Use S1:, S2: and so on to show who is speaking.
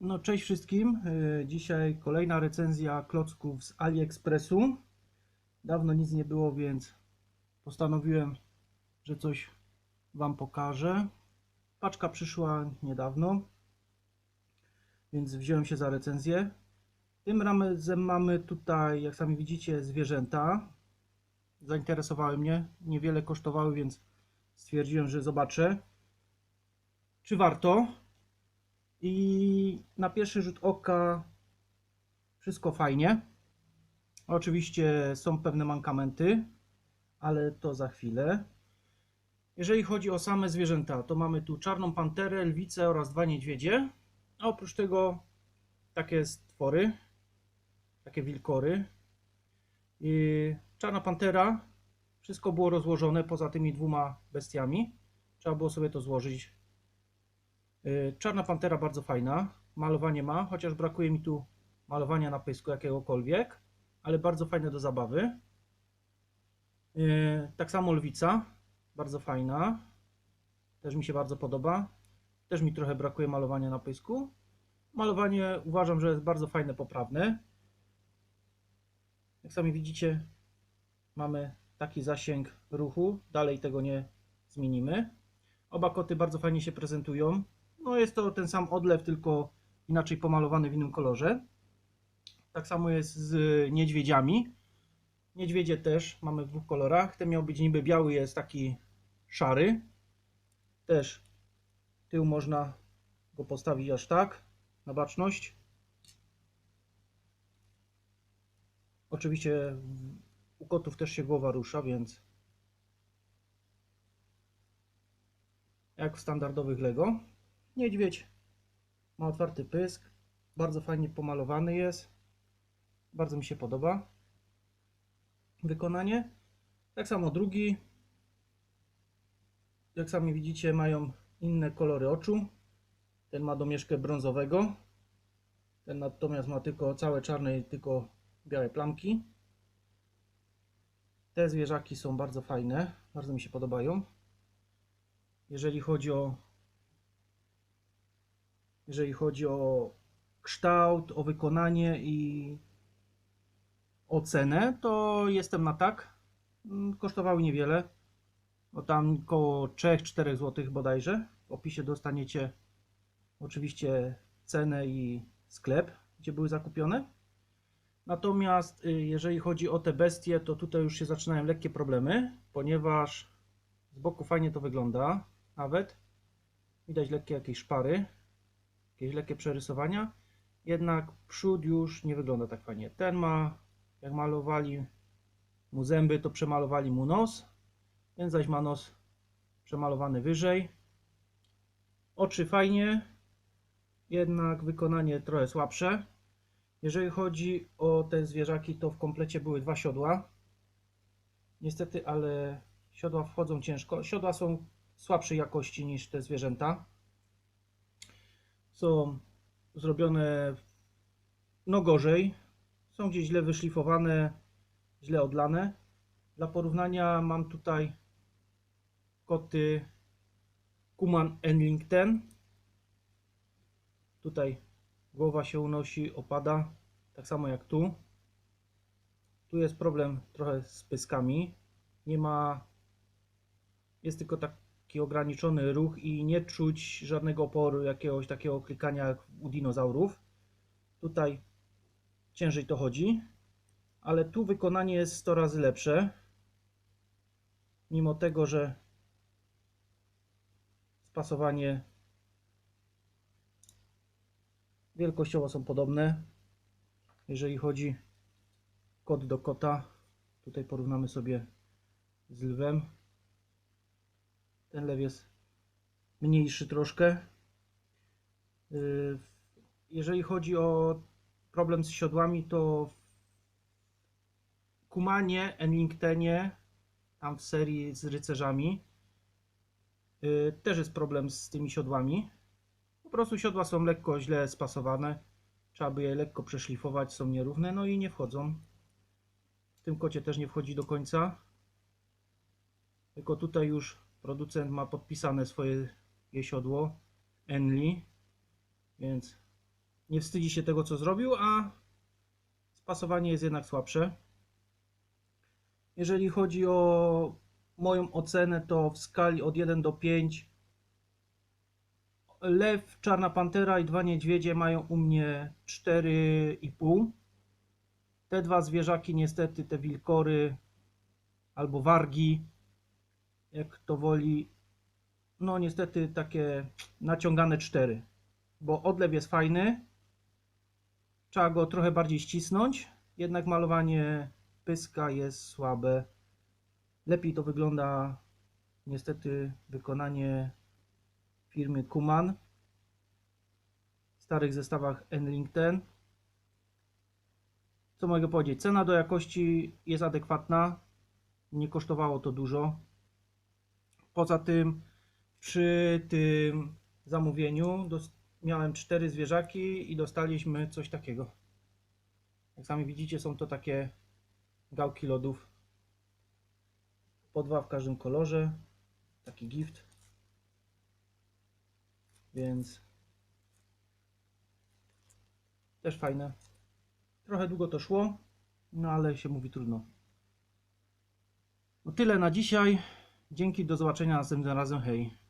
S1: No cześć wszystkim. E, Dzisiaj kolejna recenzja klocków z AliExpressu. Dawno nic nie było, więc postanowiłem, że coś Wam pokażę. Paczka przyszła niedawno, więc wziąłem się za recenzję. Tym razem mamy tutaj, jak sami widzicie, zwierzęta. Zainteresowały mnie, niewiele kosztowały, więc stwierdziłem, że zobaczę, czy warto. I na pierwszy rzut oka wszystko fajnie. Oczywiście są pewne mankamenty, ale to za chwilę. Jeżeli chodzi o same zwierzęta, to mamy tu czarną panterę, lwicę oraz dwa niedźwiedzie. A oprócz tego takie stwory, takie wilkory. I czarna pantera, wszystko było rozłożone poza tymi dwoma bestiami. Trzeba było sobie to złożyć Y, Czarna Pantera bardzo fajna, malowanie ma, chociaż brakuje mi tu malowania na pysku jakiegokolwiek, ale bardzo fajne do zabawy. Y, Tak samo Lwica, bardzo fajna, też mi się bardzo podoba. Też mi trochę brakuje malowania na pysku. Malowanie uważam, że jest bardzo fajne, poprawne. Jak sami widzicie, mamy taki zasięg ruchu, dalej tego nie zmienimy. Oba koty bardzo fajnie się prezentują. No jest to ten sam odlew, tylko inaczej pomalowany w innym kolorze. Tak samo jest z niedźwiedziami. Niedźwiedzie też mamy w dwóch kolorach. Ten miał być niby biały, jest taki szary. Też tył można go postawić aż tak, na baczność. Oczywiście u kotów też się głowa rusza, więc jak w standardowych Lego. Niedźwiedź ma otwarty pysk, bardzo fajnie pomalowany jest, bardzo mi się podoba wykonanie. Tak samo drugi, jak sami widzicie, mają inne kolory oczu. Ten ma domieszkę brązowego, ten natomiast ma tylko całe czarne i tylko białe plamki. Te zwierzaki są bardzo fajne, bardzo mi się podobają. Jeżeli chodzi o jeżeli chodzi o kształt, o wykonanie i ocenę, to jestem na tak. Mm, Kosztowały niewiele, bo tam około 3-4 zł bodajże. W opisie dostaniecie oczywiście cenę i sklep, gdzie były zakupione. Natomiast y, jeżeli chodzi o te bestie, to tutaj już się zaczynają lekkie problemy, ponieważ z boku fajnie to wygląda, nawet widać lekkie jakieś szpary, jakieś lekkie przerysowania, jednak przód już nie wygląda tak fajnie. Ten ma, jak malowali mu zęby, to przemalowali mu nos, ten zaś ma nos przemalowany wyżej. Oczy fajnie, jednak wykonanie trochę słabsze. Jeżeli chodzi o te zwierzaki, to w komplecie były dwa siodła. Niestety, ale siodła wchodzą ciężko. Siodła są słabszej jakości niż te zwierzęta są zrobione no gorzej. Są gdzieś źle wyszlifowane, źle odlane. Dla porównania mam tutaj koty Kuman Enlington. Tutaj głowa się unosi, opada, tak samo jak tu. Tu jest problem trochę z pyskami. Nie ma, jest tylko tak taki ograniczony ruch i nie czuć żadnego oporu, jakiegoś takiego klikania jak u dinozaurów. Tutaj ciężej to chodzi, ale tu wykonanie jest 100 razy lepsze. Mimo tego, że spasowanie wielkościowo są podobne. Jeżeli chodzi kot do kota, tutaj porównamy sobie z lwem. Ten lew jest mniejszy troszkę. Yy, Jeżeli chodzi o problem z siodłami, to w Kumanie, Enlingtenie, tam w serii z rycerzami, yy, też jest problem z tymi siodłami. Po prostu siodła są lekko źle spasowane. Trzeba by je lekko przeszlifować, są nierówne, no i nie wchodzą. W tym kocie też nie wchodzi do końca. Tylko tutaj już producent ma podpisane swoje siodło Enli, więc nie wstydzi się tego co zrobił, a spasowanie jest jednak słabsze. Jeżeli chodzi o moją ocenę, to w skali od 1 do 5 Lew, Czarna Pantera i dwa niedźwiedzie mają u mnie 4,5. Te dwa zwierzaki, niestety, te wilkory albo wargi, jak to woli, no niestety takie naciągane 4. Bo odlew jest fajny, trzeba go trochę bardziej ścisnąć, jednak malowanie pyska jest słabe. Lepiej to wygląda niestety wykonanie firmy Kuman w starych zestawach Enlington. Co mogę powiedzieć? Cena do jakości jest adekwatna. Nie kosztowało to dużo. Poza tym przy tym zamówieniu miałem cztery zwierzaki i dostaliśmy coś takiego. Jak sami widzicie są to takie gałki lodów. Po dwa w każdym kolorze. Taki gift. Więc też fajne. Trochę długo to szło, no ale się mówi trudno. No tyle na dzisiaj. Dzięki, do zobaczenia następnym razem. Hej.